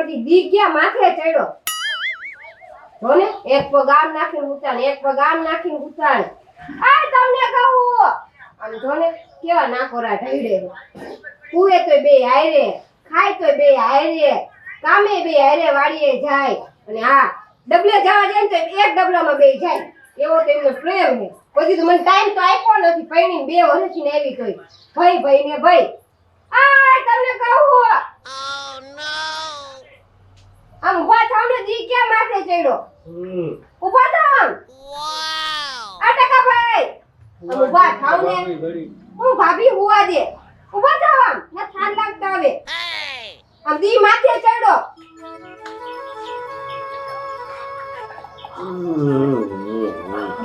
પડતી દી ગયા માથે ચડ્યો. જોને? એક પગ આમ નાખીને ઉતાર, એક પગ આમ નાખીને ઉતાર. આ તમને કહું. આમ જોને, કેવા નાકોરા ઢળે કુએ તોય બે હાયરે ખાય તોય બે હાયરે કામે બે હાયરે વાડીએ જાય. અને હા ડબલે જવા જાય ને તો એક ડબલામાં બે જાય. એવો તો એમનો પ્રેમ છે. પછી તો મને ટાઈમ તો આપ્યો નથી. પૈણી બે વર્ષથી ને આવી તોય ભાઈ ભાઈ ને ભાઈ. આ તમને કહું. આમ ઊભા થાવ ને જી કે માથે ચડ્યો? હમ. ઊભા થાવ આમ. આ ટકા ભાઈ. આમ ઊભા થાવ ને. હું ભાભી હુવા દે. ઊભા થાવ આમ. ને થાન લાગતા આવે આમ દી માથે ચડ્યો.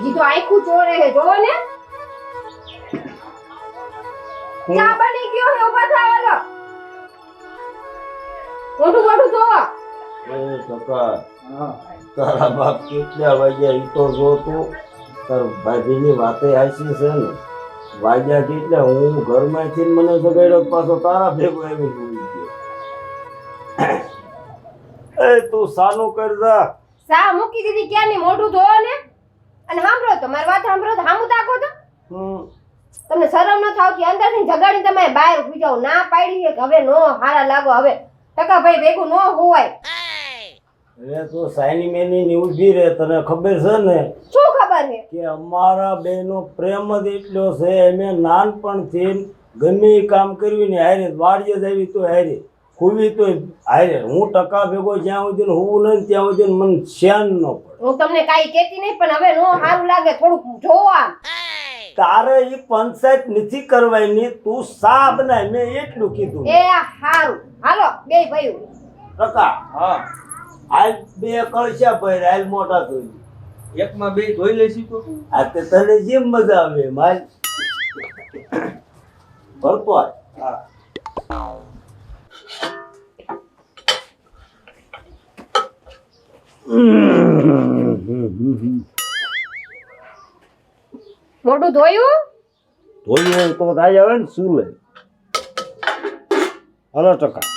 જી તો આખું ચોરે હે જો ને. ચા બની ગયો હે ઊભા થાવ હાલો. મોઢું મોઢું જોવો. એ તારા બાપ કેટલા વાગ્યા ઈ તો જો તું તાર ભાભીની વાતે હાસી છે ને. વાગ્યા કેટલા? હું ઘરમાંથી મને સગાડ્યો પાછો તારા ભેગો આવી ભૂલી ગયો. એ તું સાનું કરજા સા મૂકી દીધી? ક્યાં ની મોઢું ધોવો ને? અને સાંભળો તો મારી વાત સાંભળો તો હામું તાકો તો. હમ. તમને શરમ ન થાવતી અંદરથી જગાડીને તમે બહાર ઊભી જાઓ. ના પાડી કે હવે નો હારા લાગો. હવે ટકા ભાઈ ભેગું નો હોવાય. અરે તો સાયની મેની ની ઊભી રહે તને ખબર છે ને? શું ખબર છે? કે અમારા બેનો પ્રેમ જ એટલો છે નાનપણ નાનપણથી ગમે એ કામ કર્યું ને હારે વાડીએ જ આવી તો હારે. ખૂવી તો હારે. હું ટકા ભેગો જ્યાં સુધી હું નહીં ત્યાં સુધી મને શ્યાન ન પડે. હું તમને કાઈ કહેતી નહીં પણ હવે નો સારું લાગે થોડુંક જોવા તારે એ પંચાયત નથી કરવાની તું સા બનાય મેં એટલું કીધું. એ આ હાલો બે ભાઈ ટકા. હા. હાલ બે કળશા હાલ મોટા થઈ એકમાં બે ધોઈ લેશી તો? આ તે તને જેમ મજા આવે માલ. હા. મોઢું ધોયું? ધોઈ તો થાય આવે ને શું લે? હલો ટકા.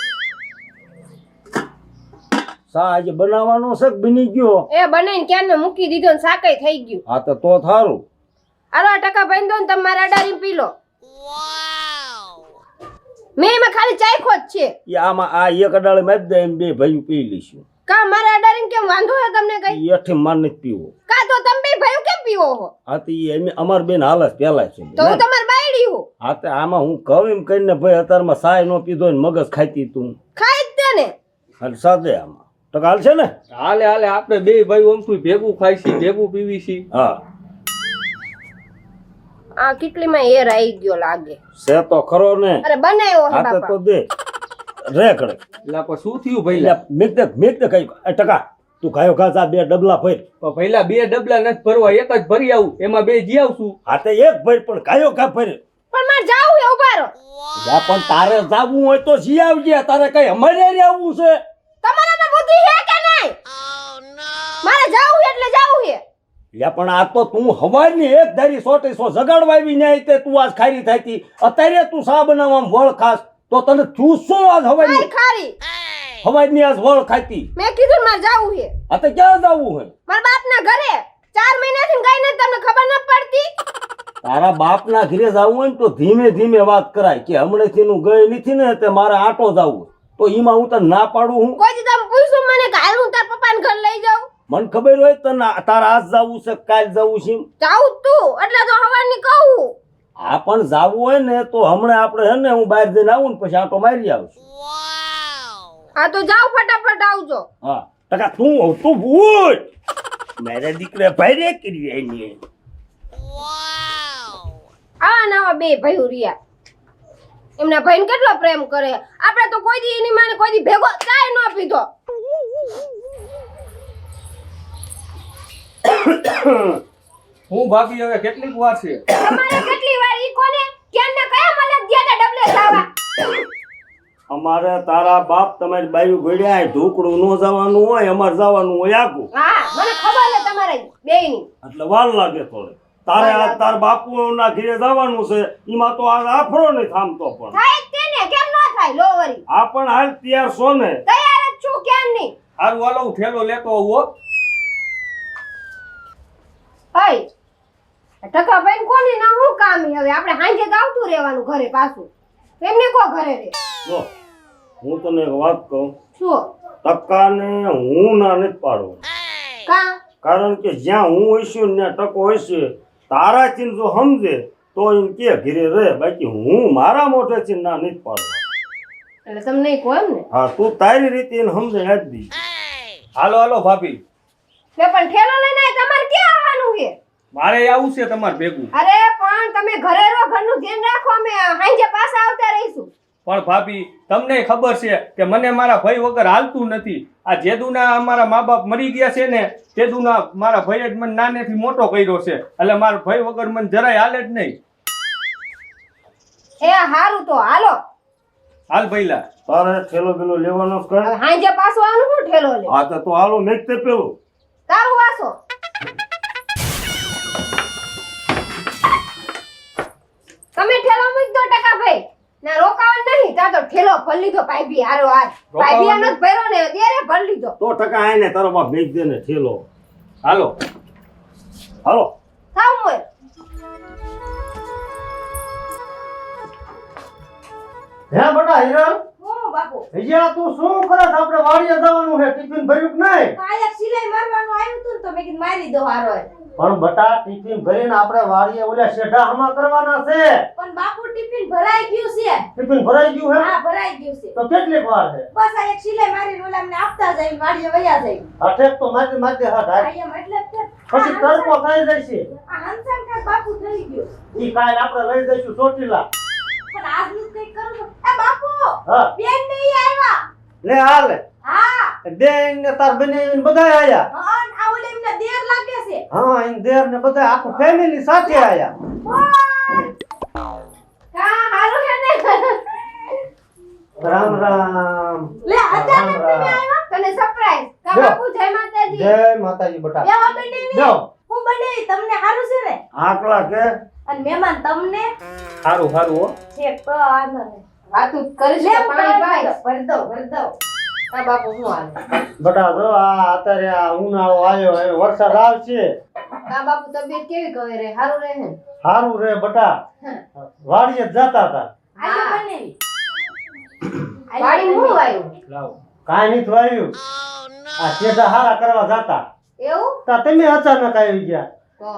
સા આજે બનાવવાનો છે બની ગયો. એ બનાવીને ક્યારનો મૂકી દીધો ને શાકાઈ થઈ ગયું. હા તો તો થારું. અરે ટકા ભાઈ દો ને તમે મારા અડાડી પી લો. મેં એમાં ખાલી ચાખ્યો જ છે. એ આમાં આ એક અડાળી મારી દે એમ બે ભાઈ પી લઈશું. કા મારા અડારી કેમ વાંધો હે તમને કઈ? એઠી માર નથી પીવો. કા તો તમે બે ભાઈ કેમ પીવો હો? હા તો એ અમાર બેન હાલત પેલા છે. તો હું તમાર બાયડી હું? હા તો આમાં હું કહું એમ કહીને ભાઈ અત્યારમાં સાય નો પીધો ને મગજ ખાતી તું. ખાઈ જ દે ને. હાલ સાદે આમાં. તો કાલ છે ને? હાલે હાલે આપણે બે ભાઈ ઓમથી ભેગું ખાઈ છી ભેગું પીવી છી હા. આ કેટલીમાં એર આવી ગયો લાગે. છે તો ખરો ને? અરે બનાવ્યો હે હા તો દે. રે કડે એટલે પણ શું થયું ભાઈ લા મેક દે મેક દે કઈ ટકા તું ગાયો ઘાસ આ બે ડબલા ભર. પણ પહેલા બે ડબલા નથી ભરવા એક જ ભરી આવું. એમાં બે જી આવશું. હા તે એક ભર પણ ગાયો ઘા ભર? પણ માર જાવું એ ઉભારો જા પણ તારે જાવું હોય તો જી આવજે. તારે કઈ અમારે આવવું છે? તમારામાં હે કે નહીં? મારે જાવું એટલે જાવું હે લે પણ આ તો તું હવારની એક ધારી સોટી સો જગાડવા આવી ન્યાય તે તું આજ ખારી થાતી અત્યારે તું સા બનાવવા વળ ખાસ તો તને તું શું આજ હવાની ખારી. હવાની આજ વળ ખાતી. મેં કીધું ને મારે જાવું હે આ તો ક્યાં જાવું હે? મારા બાપના ઘરે. ચાર મહિનાથી કઈ નથી તમને ખબર ન પડતી? તારા બાપના ઘરે જવું હોય ને તો ધીમે ધીમે વાત કરાય કે હમણાંથી નું ગઈ નથી ને તે મારે આટો જવું તો એમાં હું તને ના પાડું હું? કોઈ દી તમે પૂછો મને કાલ હું તાર પપ્પાને ઘર લઈ જાઉં. મને ખબર હોય તને તાર આજ જવું છે કાલ જવું છે. જાઉં તું એટલે તો હવાની કહું. આ પણ જાવું હોય ને તો હમણાં આપણે હે ને હું બહાર જઈને આવું ને પછી આટો મારી આવશું. હા તો જાવ ફટાફટ આવજો. હા ટકા તું તું ભૂલ. મેરે દીકરે ભાઈ કરી એની આવા નવા બે ભાઈઓ રહ્યા. એમના ભાઈને કેટલો પ્રેમ કરે? આપણે તો કોઈ દી એની માને કોઈ દી ભેગો ચાય ન પીધો. હું ભાભી હવે કેટલીક વાર છે? તમારે કેટલી વાર ઈ કોને? ક્યાંને કયા મલક ગયા તા ડબલે ખાવા? અમારે તારા બાપ તમારી બાયુ ઘડ્યા ઢોકડું ન જવાનું હોય અમારે જવાનું હોય આગું. હા મને ખબર છે તમારે બેયની. એટલે વાર લાગે થોડે તારે આ તાર બાપુના ઘરે જવાનું છે એમાં તો આ આફરો નહીં થામતો પણ. થાય કેમ ન લો વરી આ પણ હાલ તૈયાર છો ને? તૈયાર જ છું કેમ નહીં? હાલ વાલો હું ઠેલો લેતો આવું હો. ટકા ભાઈ કોને ના હું કામ? છે હવે આપણે હાંજે આવતું રહેવાનું ઘરે પાછું. એમને કો ઘરે રે જો હું તને એક વાત કહું. શું? ટકાને હું ના નથી પાડું કા? કારણ કે જ્યાં હું હોઈશું ને ત્યાં ટકો હોઈશે તારાથી જો સમજે તો એમ કે ઘરે રહે બાકી હું મારા મોઢેથી ના નથી પાડું એટલે તમને કહો એમ ને હા તું તારી રીતે એને સમજે જ દી. હાલો હાલો ભાભી. લે પણ ઠેલો લઈને આય, તમારે ક્યાં આવવાનું છે? મારે આવું છે તમારે ભેગું. અરે પણ તમે ઘરે રહો ઘરનું ધ્યાન રાખો અમે હાંજે પાછા આવતા રહીશું. પણ ભાભી તમને ખબર છે કે મને મારા ભાઈ વગર હાલતું નથી. આ જેદુના અમારા મા બાપ મરી ગયા છે ને તેદુના મારા ભાઈએ જ મને નાનેથી મોટો કર્યો છે. એટલે મારા ભાઈ વગર મને જરાય હાલે જ નહીં. એ હારું તો હાલો. હાલ ભઈલા. તારે ઠેલો બેલો લેવાનો કર. હાંજે પાછો શું ઠેલો લે હા તો તું હાલો મેક તે પેલું. તારું વાસો ના રોકાવાનું નહીં. તા તો ઠેલો ભરી લીધો પાઇપી હારો હાર પાઇપી આનો જ ભર્યો ને ત્યારે ભરી લીધો. તો ટકા આય ને તારો બાપ મેક દે ને ઠેલો. હાલો. હાલો. થાવ મોય. હે બટા હિરણ? હું બાપુ. હૈયા તું શું કરે આપણે વાડીએ જવાનું છે ટિફિન ભર્યું કે નહીં? કાલે સિલાઈ મારવાનું આવ્યું તું ને તો મેં કીધું મારી દો હારો એ. પણ બટા ટિફિન ભરીને આપણે વાડીએ ઓલા શેઢા હમા કરવાના છે. પણ બાપુ ટિફિન ભરાઈ ગયું છે. ટિફિન ભરાઈ ગયું હે? હા ભરાઈ ગયું છે. તો કેટલીક વાર છે? બસ આ એક સિલાઈ ઓલા મને આપતા જાય વાડીએ વયા જાય. અઠેક તો માથે માથે હાથ. આ એમ એટલે. પછી તડકો થઈ જશે. આ હંસાન કા બાપુ થઈ ગયો. ઈ કાલ આપણે લઈ જઈશું ચોટીલા. પણ આજનું કઈ કરું એ બાપુ હા. બેન નહીં આવ્યા લે હાલ. હા. બેન ને તાર બનેવીને બધા આયા. હા, આ ઓલે એમને દેર લાગે છે. હા ઈન દેર ને બધા આખું ફેમિલી સાથે આયા. કા હારું છે ને. રામ રામ. લે અચાનક રામ. તમે રામ. આવ્યા? તને સરપ્રાઈઝ કા જો. બાપુ જય માતાજી. જય માતાજી બટા લેવા બનેવી જો. હું બને તમને સારું છે ને? આકલા કે? અને મહેમાન તમને? સારું સારું હો. છે તો વાતું કરીશ લે પાણી ભાઈ ભર દો ભર દઉં કા બાપુ હું હાલે? બટા જો આ અત્યારે આ ઉનાળો આવ્યો હવે વરસાદ આવશે. કા બાપુ તબિયત કેવી કહે રે? હારું રહે ને? સારું રે બટા. વાડીએ જતા હતા. આયો બને વાડી હું આવ્યું લાવ. કાઈ નથી વાયું. આ શેઢા હારા કરવા જતા. એવું? તા તમે અચાનક આવી ગયા. કો.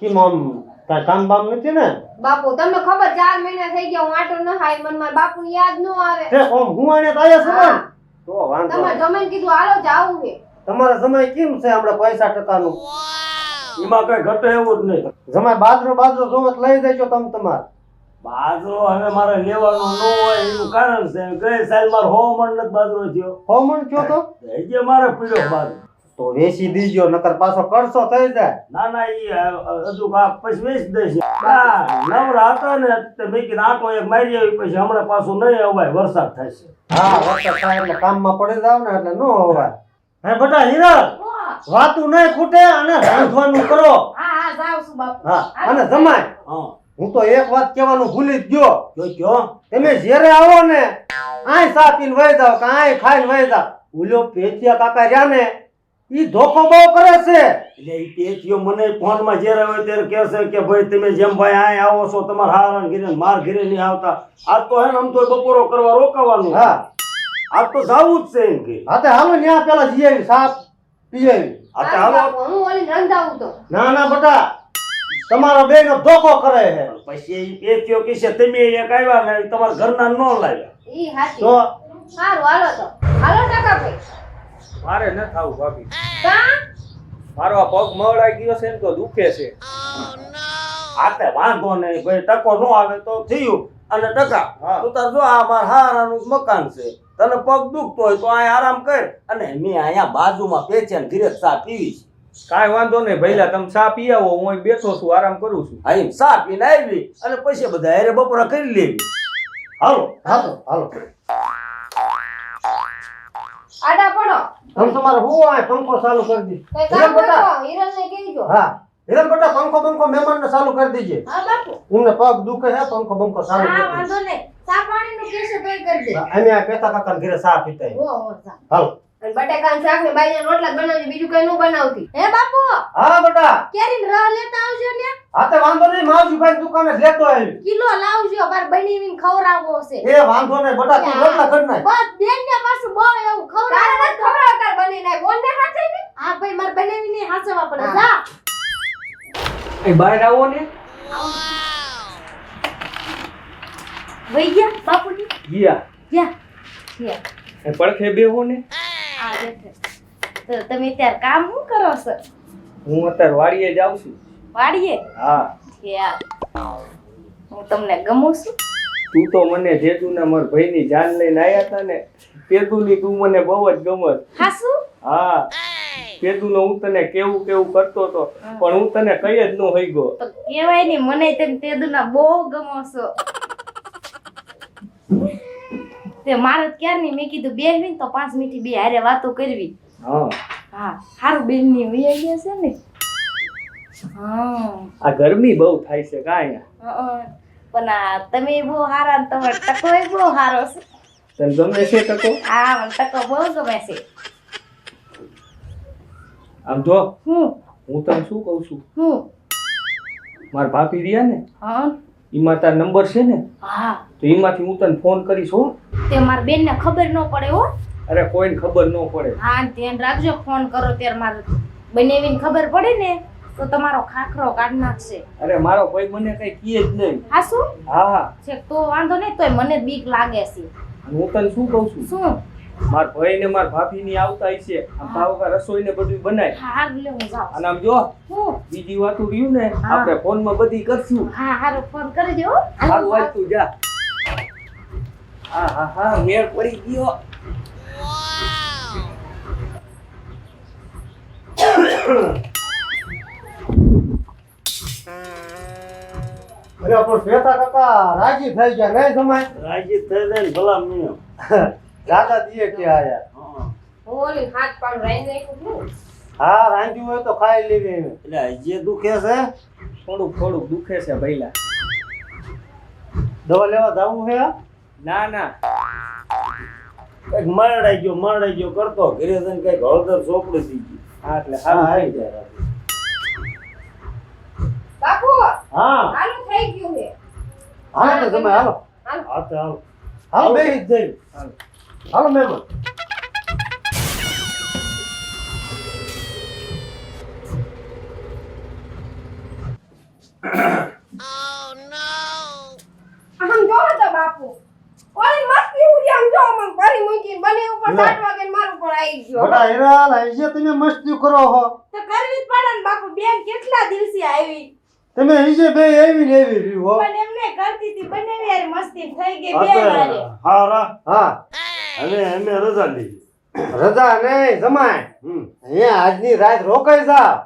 કેમ મમ કાંઈ કામ બામ નથી ને? બાપુ તમને ખબર ચાર મહિના થઈ ગયા હું આટો ન હાય મનમાં બાપુ યાદ ન આવે. તે ઓમ હું આને તો આયા છો. તો વાંધો તમારે નહીં. કીધું હાલો જાવું છે. તમારા સમય કેમ છે હમણાં પૈસા ટકાનું? એમાં કઈ ઘટે એવું જ નહીં. જમાય બાજરો બાજરો જોવો લઈ લઈ છો તમે તમાર. બાજરો હવે મારે લેવાનો ન હોય એનું કારણ છે. ગઈ સાલ મારો હોમણ નથી બાજરો થયો. હોમણ કયો તો? હજી મારે પીડ્યો બાજરો. તો વેચી દીજો નકર પાછો કરશો થઈ જાય. ના ના ઈ હજુ પછી વેચી દઈશ નવરા હતા ને તે મેં આટો એક મારી આવી પછી હમણાં પાછું નહીં અવાય વરસાદ થશે હા વરસાદ થાય એટલે કામમાં પડી જાવ ને એટલે ન અવાય. હે બટા હીરા વાતું નહીં ખૂટે અને રાંધવાનું કરો. હા જાવ છું બાપુ. હા અને જમાય. હા. હું તો એક વાત કહેવાનું ભૂલી જ ગયો. જો કયો તમે જ્યારે આવો ને આય સા પીને વહી જાવ કે આય ખાઈને વહી જાવ ઓલો પેચિયા કાકા રહ્યા ને ઈ ધોખો બહુ કરે છે. એટલે ઈ પેટીઓ મને ફોનમાં જ્યારે હોય ત્યારે કહેશે કે ભાઈ તમે જેમ ભાઈ આય આવો છો તમારે હારણ ઘીરે માર ઘીરે નહીં આવતા. આજ તો હે ને આમ તો બપોરો કરવા રોકાવાનું. હા. આજ તો જાવું જ છે એમ કે. હા તે હાલો ન્યા પેલા જી આવી સાપ પીએ આ તો હાલો. હું ઓલી નંદાવું તો. ના ના બટા તમારો બેનો ધોખો કરે છે. પછી ઈ પેચીઓ કહેશે તમે એક આવ્યા ને તમારા ઘરના ન લાવ્યા. ઈ હાચી. તો? સારું હાલો તો. હાલો ટકા ભાઈ. મારે ન થાવું ભાભી. મારો આ પગ મવડાઈ ગયો છે ને તો દુખે છે. આતે વાંધો નહીં ભાઈ ટકો ન આવે તો થયું. અને ટકા હા. તું તાર જો આ માર હારાનું મકાન છે. તને પગ દુખતો હોય તો અહીં આરામ કર. અને મેં અહીંયા બાજુમાં પેચે ને ધીરે ચા પીવી છે. કાંઈ વાંધો નહીં ભઈલા તમે ચા પી આવો હું અહીં બેઠો છું આરામ કરું છું. હા એમ ચા પીને આવી અને પછી બધા હેરે બપોરા કરી લેવી. હાલો. હાલો હાલો. આડા પડો. તમે તમારે હું આ પંખો ચાલુ કરી દી કઈ હિરણ બટા? કરો હિરણને કહેજો. હા. હિરલ બટા પંખો પંખો મહેમાન ને ચાલુ કરી દીજે. હા બાપુ. ઉમને પગ દુખે હે પંખો પંખો ચાલુ હા કરી વાંધો નહીં. ચા પાણીનું કેસે ભઈ કરી દે. અને અમે આ પેતા કાકા ઘરે ચા પીતા હો હો ચા. હાલો. અને બટેકાનું શાક ને બાજરીના રોટલા જ બીજું કઈ નું બનાવતી. હે બાપુ? હા બટા. કેરીને રહ લેતા આવજો ને હા તે વાંધો નહીં માવજીભાઈ દુકાને લેતો આવી કિલો લાવજો. બાર બનીને ખવરાવો છે. એ વાંધો નહીં બટા તું રોટલા કર નાખ. બસ બેન ને પાછું બહુ એવું તારે ખવડાવવું નથી તાર બની નાય બોલ ને હાચે ને? હા ભાઈ મારે બનાવીને હાચવા પડે. જા. એ બહાર આવો ને. વઈ ગયા બાપુજી? ગયા. ગયા ગયા. એ પડખે બેહો ને. આ બેઠે. તો તમે ત્યાર કામ શું કરો છો? હું અત્યારે વાડીએ જાઉં છું. વાડીએ? હા. યાર હું તમને ગમું છું? તું તો મને જેતુના મારા ભાઈની જાન લઈને આયા હતા ને તેતુની તું મને બહુ જ ગમત હાસુ હા તેતુનો હું તને કેવું કેવું કરતો હતો પણ હું તને કઈ જ ન હોઈ ગયો તો કેવાય નહીં મને તેમ તેદુના બહુ ગમો છો. તે મારે તો ક્યારની? મેં કીધું બે ને તો પાંચ મિનિટ બે હારે વાતો કરવી. હા. હા હારું બેનની વૈયા ગયા છે ને. આ ગરમી બહુ થાય છે કાંઈ. પણ આ તમે બહુ હારા તમારો ટકો બહુ હારો છે. તને ગમે છે ટકો? હા મને ટકો બહુ ગમે છે. આમ જો હું? હું તને શું કહું છું? હું? મારા ભાભી રહ્યા ને હા. એમાં તાર નંબર છે ને હા. તો એમાંથી હું તને ફોન કરીશ હો. તે મારા બેન ને ખબર ન પડે હો. અરે કોઈને ખબર ન પડે. હા ધ્યાન રાખજો ફોન કરો ત્યારે મારે બનાવીને ખબર પડે ને. તો તમારો ખાખરો કાઢ નાખશે. અરે મારો ભાઈ મને કઈ કીએ જ નહીં. હા શું? હા હા. છે તો વાંધો નહીં તોય મને બીક લાગે છે. હું તને શું કહું છું? શું? મારા ભાઈ ને મારા ભાભી ની આવતા છે આમ ભાવકા રસોઈ ને બધું બનાય. હા હાર લે હું જાઉં. અને આમ જો હું? બીજી વાતું રહ્યું ને. આપણે ફોનમાં બધી કરશું. હા હારો ફોન કરી દો હો. સારું વાત તું જા. હા હા હા મેળ પડી ગયો. અરે પણ શ્વેતા કાકા રાજી થઈ ગયા નહીં જમાય? રાજી થઈ જાય ને ભલા મને દાદા દીએ કે આયા. ઓલી હાથ પાડ રાઈ નહીં. હા રાંધ્યું હોય તો ખાઈ લેવી એટલે જે દુખે છે? થોડુંક થોડુંક દુખે છે ભઈલા. દવા લેવા જવું છે ના ના. કંઈક મરડાઈ ગયો મરડાઈ ગયો કરતો ઘરે જઈને કંઈક હળદર ચોપડી થઈ ગઈ હા એટલે હા આવી જાય. હા. હાલું થઈ ગયું છે હાલો તો તમે હાલો. હા તો હાલો. હાલો બે જ જઈ હાલો. હાલો મહેમાન. આમ જો તો બાપુ. ઓલી મસ્તી ઉડી આમ જો આમ ભરી મૂકી બને ઉપર લે. વાગે મારું ઉપર આવી ગયો. બટા હજી તમે મસ્તી કરો હો. તો કરવી જ પડે ને બાપુ. બેન કેટલા દિવસે આવી? તમે હજી બે એવી ને એવી રહ્યું હો. પણ એમને કરતી હતી બંને યાર મસ્તી થઈ ગઈ હા બે વારે. હા રા. હા. અને એમને રજા લીધી. રજા નહીં જમાય. હમ. અહીંયા આજની રાત રોકાઈ જા.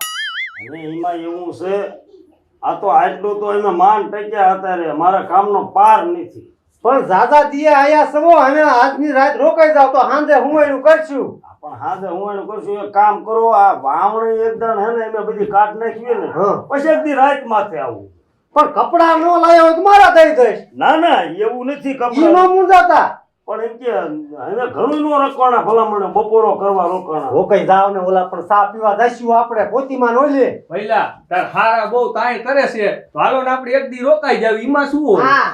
અને એમાં એવું છે આ તો આટલું તો એના માન ટક્યા હતા રે મારા કામનો પાર નથી. પણ દાદા દીએ આયા સવો અને આજની રાત રોકાઈ જાવ તો સાંજે હું એનું કરશું? પણ હાજર હું એનું કરશું એક કામ કરો આ વાવણી એકદમ હે ને એમાં બધી કાટ નાખવી ને પછી એક દી રાત માથે આવું. પણ કપડા ન લાયા હોય તો મારા દઈ દઈશ. ના ના એવું નથી કપડા નો મૂંઝાતા. પણ એમ કે હવે ઘણું નો રખવાના ભલામણે બપોરો કરવા રોકાણા. રોકાઈ જાવ ને ઓલા પણ સા પીવા જઈશું આપણે પોતીમાં નો લે. ભઈલા તાર હારા બહુ તાય કરે છે. તો હાલો ને આપણે એક દી રોકાઈ જાવ એમાં શું હોય? હા.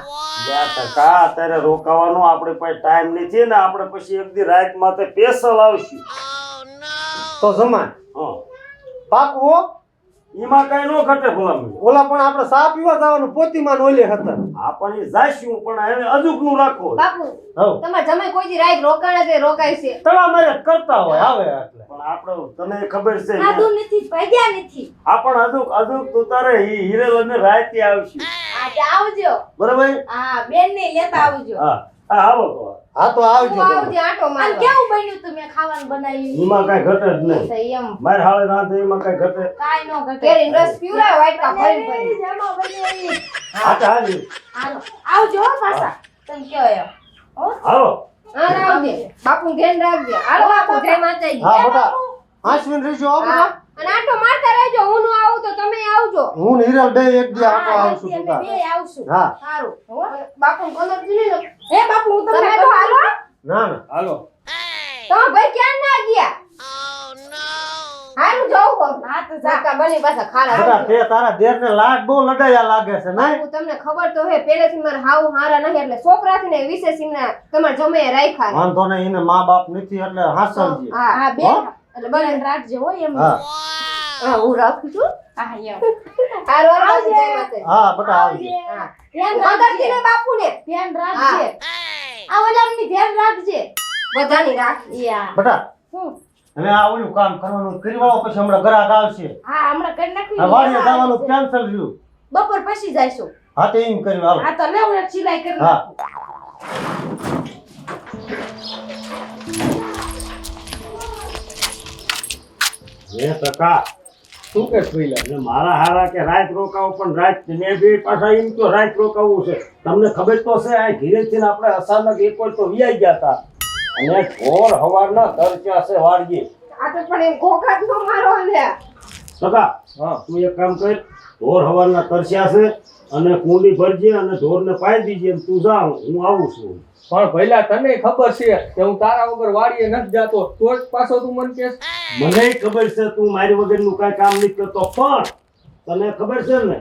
ટકા અત્યારે રોકાવાનો આપણે પાસે ટાઈમ નથી ને આપણે પછી એક દી રાત માથે પેસલ આવશું. તો જમાય હા. પાકવો? એમાં કઈ નો ઘટે ભલામણ. ઓલા પણ આપણે સા પીવા જવાનું પોતીમાં નો લે હતા એ જાશું પણ હવે અજુકનું રાખો. બાપુ હવ. તમારે કોઈ દી રાત રોકાણે છે રોકાય છે. તળા મારે કરતા હોય આવે એટલે. પણ આપણો તને ખબર છે ખાધું નથી પગ્યા નથી. આ પણ અજુક અજુક તું તારે ઈ હિરેલ ને રાતે આવશે. આજે આવજો. બરાબર? હા બેન ને લેતા આવજો. હા. હા તો. હા તો આવજો આવજો આટો આવજે અને કેવું બન્યું તું મેં ખાવાનું બનાવ્યું? એમાં કાઈ ઘટે જ નહીં. એમ. મારે હાલે તો એમાં કાઈ ઘટે. કાઈ નો ઘટે. કેરી રસ પીવડાવે વાટકા ભરી ભરી. જમા બની હા તો હાલી. હાલો. આવજો પાછા. તમે કયો એમ? આવો હા આવજે બાપુ ધ્યાન રાખજે. હાલો બાપુ જય માતાજી. હા બટા મિનિટ રહીશું આવો અને આટો મારતા રહેજો હું નું આવું તો તમે આવજો. હું ને બે એક દી આટો હા, આવશું અમે બે આવશું. હા. સારું. બાપુ કોલર દીધી ને હે બાપુ હું તમને તો હાલો. ના ના. હાલો. તો ભાઈ ક્યાં ના ગયા? હારું જવું હા. તો જા. બની પાછા ખારા બેટા તે તારા દેર ને લાડ બહુ લડાયા લાગે છે બાપુ તમને ખબર તો હે પહેલેથી મારા હાવ હારા નહીં એટલે છોકરાથી ને વિશેષ એમના તમારા જમે રાખ્યા વાંધો નહીં એને મા બાપ નથી એટલે હા હા બે હો? એટલે બને રાખજે હો એમ. હા. હા હું રાખું છું. હા એમ હારું હારું આવજે. જય માતાજી. હા બેટા આવજે. હા. ધ્યાન રાખજે. ને બાપુને. ધ્યાન રાખજે. આ ઓલામની ધ્યાન રાખજે. બધાની હું? હવે આ ઓલું કામ કરવાનું કરી પછી હમણાં ગ્રાહક આવશે. હા હમણાં કરી નાખી આ વાડીએ જવાનું કેન્સલ રહ્યું બપોર પછી જઈશું. હા તો એમ કર્યું હાલો. આ તો લેવું સિલાઈ કરી નાખું. હે ટકા શું કે પહેલા મારા હારા કે રાત રોકાવું પણ રાત મેં બી પાછા એમ તો રાત રોકાવું છે. તમને ખબર તો છે આ ઘીરેથી ને આપણે અચાનક એક વાર તો વિયાઈ ગયા હતા. અને ઘોર હવારના તરસ્યા છે વાળીએ. આ તો પણ એ ઘોઘાટ નો મારો લે સગા હા. તું એક કામ કર ઢોર હવારના તરસ્યા છે અને કુંડી ભરજે અને ઢોરને પાઈ દીજે તું જા હું આવું છું. પણ પહેલા તને ખબર છે કે હું તારા વગર વાડીએ નથી જાતો તો જ પાછો તું મને કે મને ખબર છે તું મારી વગરનું કાંઈ કામ નથી કરતો પણ તને ખબર છે ને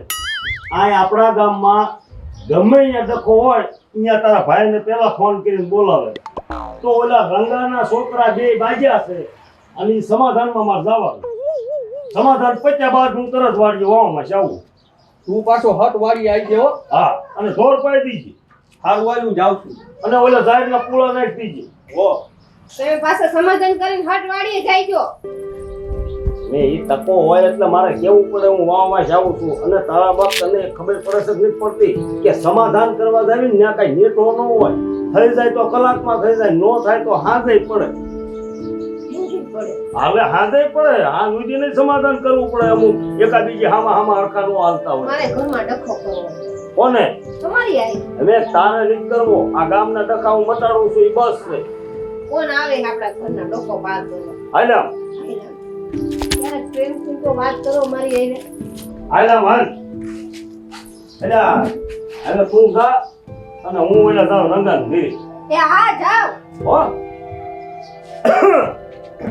આ આપણા ગામમાં ગમે અહીંયા ડખો હોય અહીંયા તારા ભાઈને પહેલા ફોન કરીને બોલાવે. તો ઓલા રંગાના છોકરા બે બાજ્યા છે અને સમાધાનમાં મારે જવાનું. સમાધાન પત્યા બાદ હું તરત વાળી વાવામાં જાઉં તું પાછો હટ વાડી આવી ગયો. હા અને ઢોર પાડી દીજે. હારું વાળી હું જાઉં છું અને ઓલા જાહેરના પૂળા નાખી દીજે. ઓ તમે પાસે સમાધાન કરીને હટ વાળીએ જાય ગયો. મેં ઈ તકો હોય એટલે મારે કેવું પડે હું વાવમાં જાઉં છું. અને તારા બાપ તને ખબર પડે છે નથી પડતી કે સમાધાન કરવા જાવી ને ત્યાં કાંઈ નેટો ન હોય. થઈ જાય તો કલાકમાં થઈ જાય નો થાય તો હાજે પડે. હાલે હાથે પડે. હા ઉડીને સમાધાન કરવું પડે અમુક. એકા હામા હામા હામાં નો હાલતા હોય. મારે ઘરમાં ડખો કરવો. કોને? તમારી આઈ. હવે તારે રીત કરવો. આ ગામના ડખા હું મટાડું છું એ બસ છે. કોણ આવે આપણા ઘરના ડખો હાલ્યા. ક્યારેક પ્રેમથી તો વાત કરો મારી આઈને. હાલ્યા ભાન અલ્યા હવે તું જા અને હું એના જાઉં રંગાન ઘરે એ હા જાઓ. હો. આ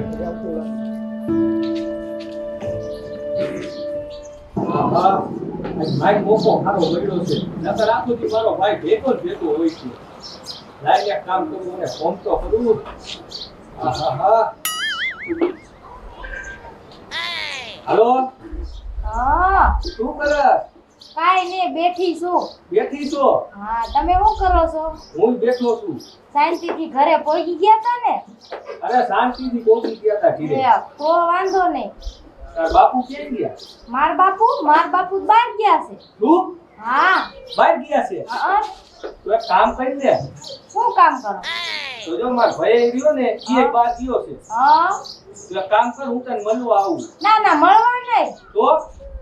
ભાઈ મોકો છે નકર આખો દી મારો ભાઈ ભેગો જ ભેગો હોય છે લાઈ કામ કરું મને ફોન તો કરું. હાલો હા શું કરે કાઈ ને બેઠી છું. બેઠી છો? હા તમે શું કરો છો? હું બેઠો છું. શાંતિથી ઘરે પહોંચી ગયા તા ને? અરે શાંતિથી કોકી ગયા તા ઘીરે. તો વાંધો નહીં. તાર બાપુ ક્યાં ગયા? માર બાપુ? માર બાપુ બહાર ગયા છે. તું હા. બહાર ગયા છે? હા. તો એક કામ કરી દે શું કામ કરો? તો જો માર ભાઈ રહ્યો ને એ બહાર ગયો છે. હા. તું એક કામ કર હું તને મળવા આવું. ના ના મળવા નહીં. તો?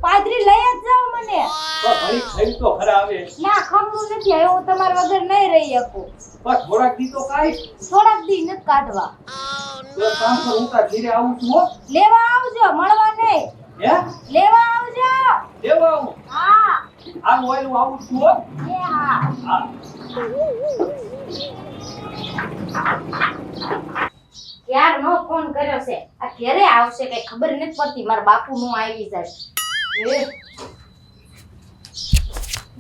પાદરી લઈ જ જાવ મને. તો ઘડી ખાઈ તો ખરા આવે ના ખમનું નથી હવે હું તમારા વગર નહીં રહી શકું. પણ થોડાક દી તો કાઈ થોડાક દી ન કાઢવા. તો કામ કર હું તા ઘીરે આવું છું લેવા આવજો મળવા નહીં. હે? લેવા આવજો. લેવા આવું. હા. આવું આવું આવું છું હો. ક્યાર નો ફોન કર્યો છે. આ ક્યારે આવશે કઈ ખબર નથી પડતી. મારા બાપુ નું આવી જાય.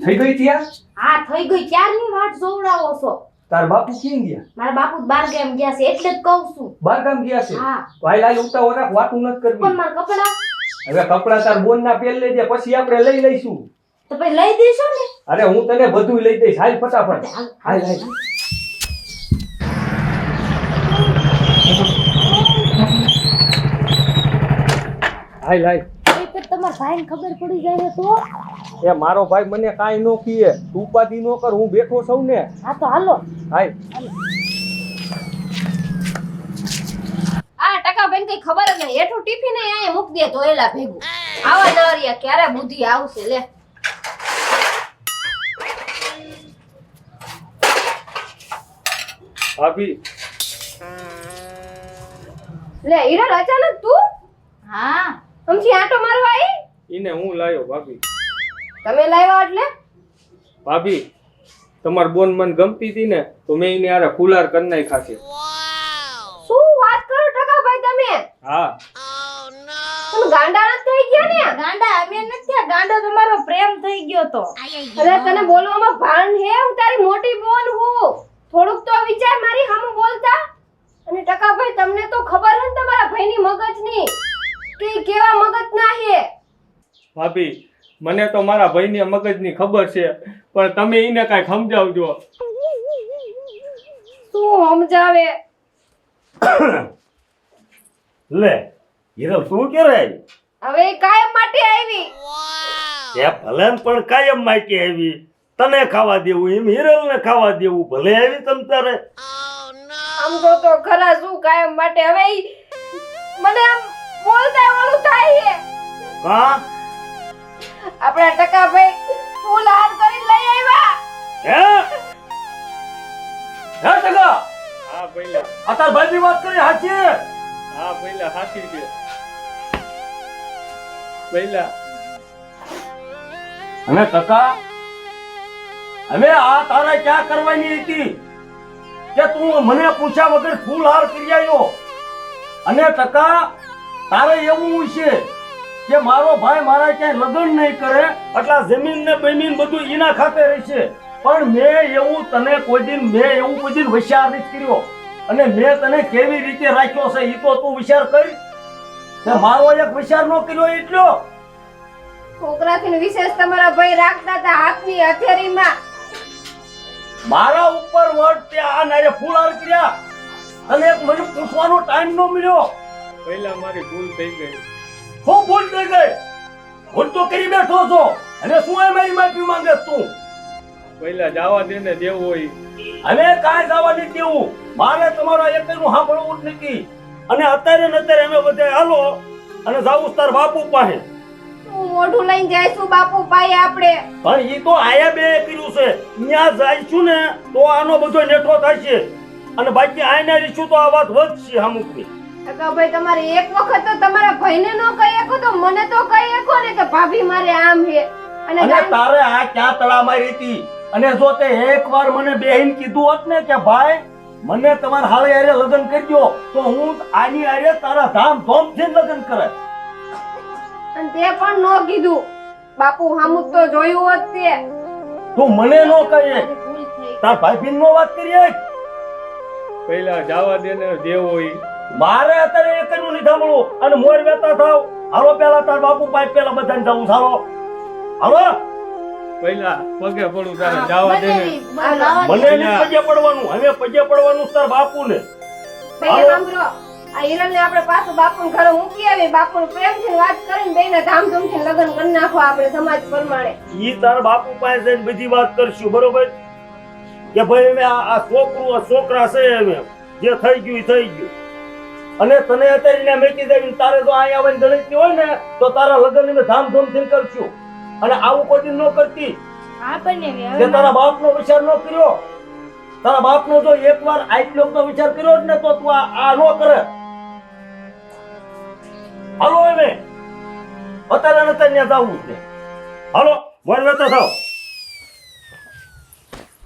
થઈ ગઈ ત્યાં? હા થઈ ગઈ. ક્યારની વાત જોવડાવો છો? તાર બાપુ ક્યાં ગયા? મારા બાપુ બાર ગામ ગયા છે એટલે જ કહું છું. બાર ગામ ગયા છે? હા. ભાઈ લાઈ ઉતા ઓરા વાતું નથી પણ મારા કપડા? હવે કપડા તાર બોન ના પહેર લેજે પછી આપણે લઈ લઈશું. તો પછી લઈ દેશો ને. અરે હું તને બધું લઈ દઈશ. હાલ ફટાફટ. હાલ, હાલ. હાલ હાલ. તમારા ભાઈને ખબર પડી જાય તો? એ મારો ભાઈ મને કાંઈ નો કીએ. તું ઉપાધી નો કર હું બેઠો સૌ ને. હા તો હાલો. હાય આ ટકા બેન કઈ ખબર જ નહીં. હેઠું ટિફિન અહીંયા મૂક દે ધોયેલા ભેગું. આવા નવરિયા ક્યારે બુદ્ધિ આવશે લે. ભાભી. લે હિરલ અચાનક તું? હા. આમથી આટો મારવા આવી ઈને હું લાયો ભાભી. તમે લાવ્યા એટલે? ભાભી તમાર બોન મન ગમતી હતી ને તો મેં એને આરે કુલાર કરી નાખ્યા છે. શું વાત કરો ટકાભાઈ તમે? હા. તમે ગાંડા નથી થઈ ગયા ને? ગાંડા અમે નથી ગાંડો તમારો પ્રેમ થઈ ગયો તો. અરે તને બોલવામાં ભાન હે? હું તારી મોટી બોન હું. થોડુંક તો વિચાર મારી સામે બોલતા? અને ટકાભાઈ તમને તો ખબર હે ને તમારા ભાઈની મગજની કે કેવા મગજના હે? ભાભી મને તો મારા ભાઈની મગજની ખબર છે પણ તમે એને કાઈ સમજાવજો. શું સમજાવે? લે હિરલ તું કે આવી? હવે કાયમ માટે આવી. એ ભલે પણ કાયમ માટે આવી. તને ખાવા દેવું એમ હિરલ ને ખાવા દેવું ભલે આવી તમ તારે. સમજો તો ખરા શું કાયમ માટે? હવે મને આમ બોલતા ઓલું થાય છે કા? આપણા ટકાભાઈ ફૂલ હાર કરી લઈ આવ્યા. હે? હે ટકા? હા પહેલા આ તાર ભાઈની વાત કરી સાચી હા પહેલા હાચી છે. પહેલા અને ટકા? હવે આ તારે ક્યાં કરવાની હતી? કે તું મને પૂછ્યા વગર ફૂલ હાર કરી આવ્યો અને ટકા, તારે એવું છે કે મારો ભાઈ મારા ક્યાંય લગ્ન નહીં કરે એટલા જમીન ને બમીન બધું એના ખાતે રહેશે. પણ મેં એવું તને કોઈ દિન, મેં એવું કોઈ દિન વિચાર નથી કર્યો. અને મેં તને કેવી રીતે રાખ્યો છે એ તો તું વિચાર કરી. તે મારો એક વિચાર નો કર્યો એટલો? છોકરાથી વિશેષ તમારા ભાઈ રાખતા હતા હાથની હથેળીમાં. મારા ઉપર વટ તે આ નારે ફૂલ કર્યા અને એક મને પૂછવાનો ટાઈમ ન મળ્યો. પહેલા મારી ભૂલ થઈ ગઈ. શું ભૂલ થઈ ગઈ? ભૂલ તો કરી બેઠો છો. અને શું એ મારી માફી માંગે તું? પહેલા જવા દે ને દેવું હોય. હવે કાંઈ જવા નથી દેવું. મારે તમારા એકનું સાંભળવું જ નથી. અને અત્યારે ને અત્યારે અમે બધા હાલો. અને જાવું તાર બાપુ પાસે. શું મોઢું લઈને જઈશું બાપુ પાયે આપણે. પણ ઈ તો આયા બે કર્યું છે. ત્યાં જઈશું ને તો આનો બધો નેઠો થશે. અને બાકી આયના રીશું તો આ વાત વધશે અમુકની ભાઈ તમારે એક વખત તો તમારા ભાઈને નો કહી શકો તો મને તો કહી શકો ને કે ભાભી મારે આમ હે. અને તારે આ ક્યાં તળા મારી હતી? અને જો તે એકવાર મને બેહીન કીધું હોત ને કે ભાઈ મને તમારા હાળે હારે લગ્ન કરજો તો હું આની હારે તારા ધામ ધોમથી લગ્ન કરે અને તે પણ નો કીધું. બાપુ હામું તો જોયું હોત તે. તું મને નો કહે. તાર ભાઈ બિન નો વાત કરીએ પહેલા જાવા દે ને દેવો મારે અત્યારે એકનું નહીં સાંભળવું અને મોર વેતા થાવ. હાલો પેલા તાર બાપુ પાઈ પેલા બધાને જવું સારો હાલો. પહેલા પગે પડું તારે જાવા દે ને. મને પગે પડવાનું. હવે પગે પડવાનું તાર બાપુ ને પહેલા સાંભળો. આ હિરણને આપણે પાછું બાપુ ઘરે મૂકી આવી બાપુને પ્રેમથી વાત કરીને બેને ધામધૂમથી લગ્ન કરી નાખો આપણે સમાજ પ્રમાણે. ઈ તાર બાપુ પાસે જઈને બધી વાત કરશું બરોબર? કે ભાઈ અમે આ છોકરું આ છોકરા છે અમે જે થઈ ગયું ઈ થઈ ગયું. અને તને અત્યારે મેકી દેવી તારે જો અહીંયા આવીને ગણતરી હોય ને તો તારા લગ્ન અમે ધામધૂમથી કરશું. અને આવું કોઈ ન કરતી. હા બનેવી, હવે કે તારા બાપનો વિચાર ન કર્યો. તારા બાપનો જો એકવાર આટલો વિચાર કર્યો જ ને તો તું આ ન કરે. હાલો હવે. અત્યારે અત્યારે ત્યાં જવું છે. હાલો મોર વેતા થાવ.